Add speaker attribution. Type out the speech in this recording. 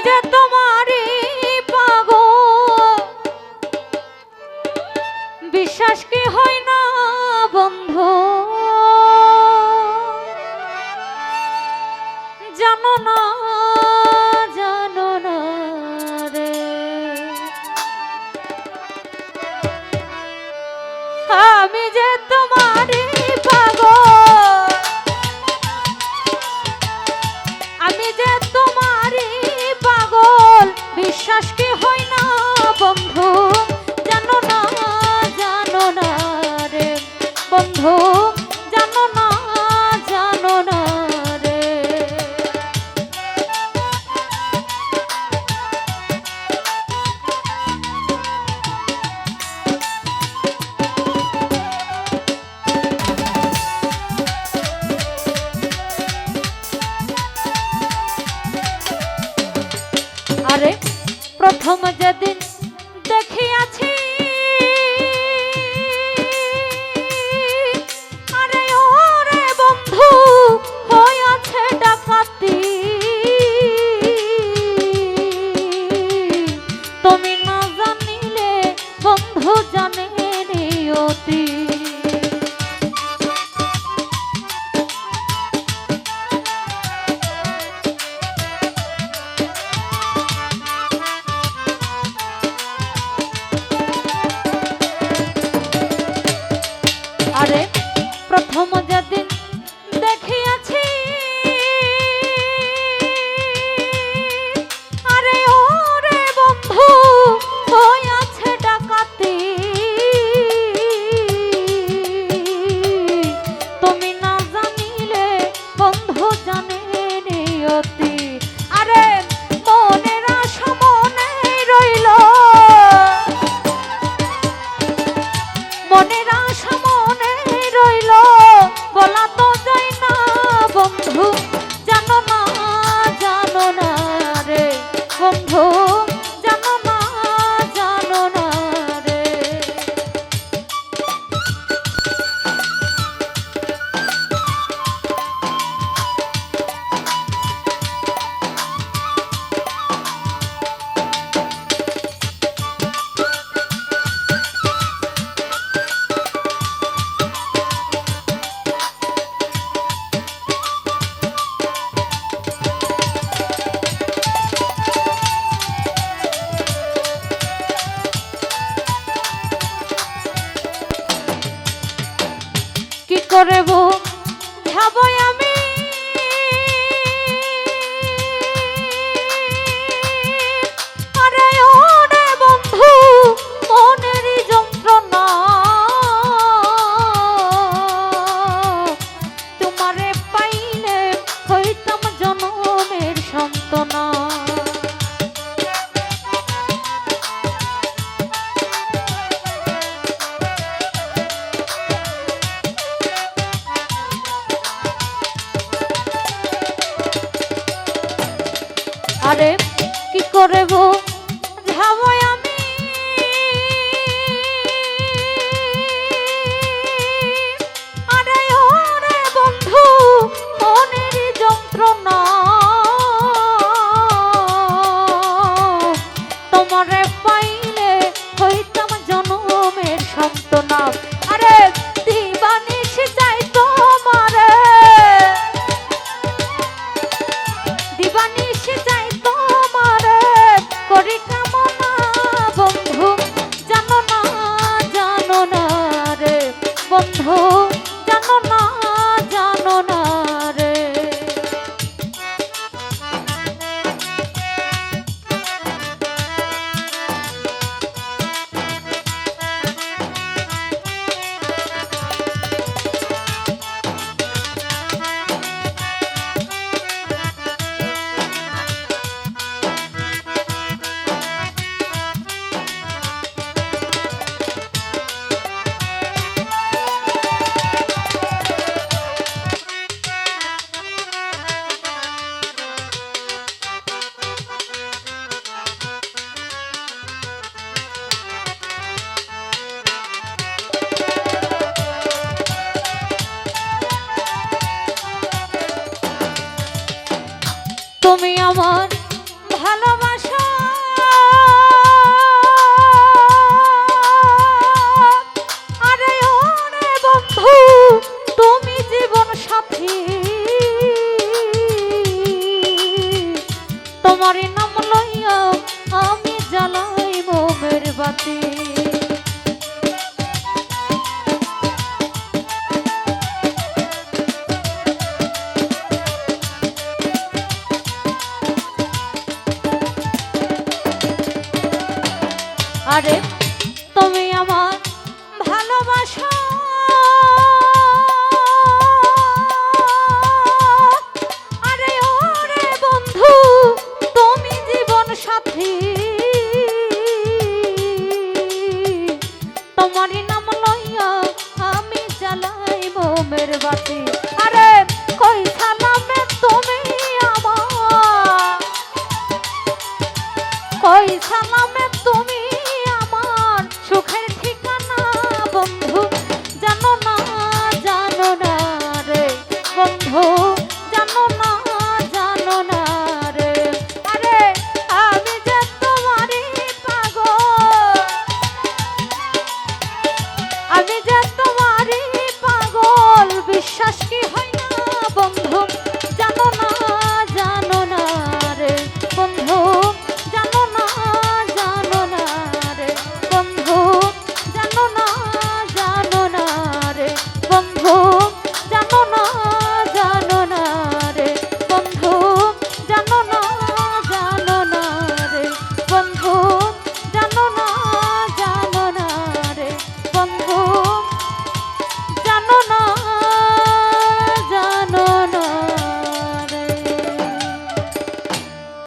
Speaker 1: যে বিশ্বাস কি হয় না জানো না জানো না রে। আমি যে তো তোমারে প্রথম যেদিন দেখিয়াছি করব। ধাবয় আরে কি করব? গো বন্ধু জানো না? তোমার নাম লইয়া আমি জ্বালাই মোমের বাতি। আরে বাতি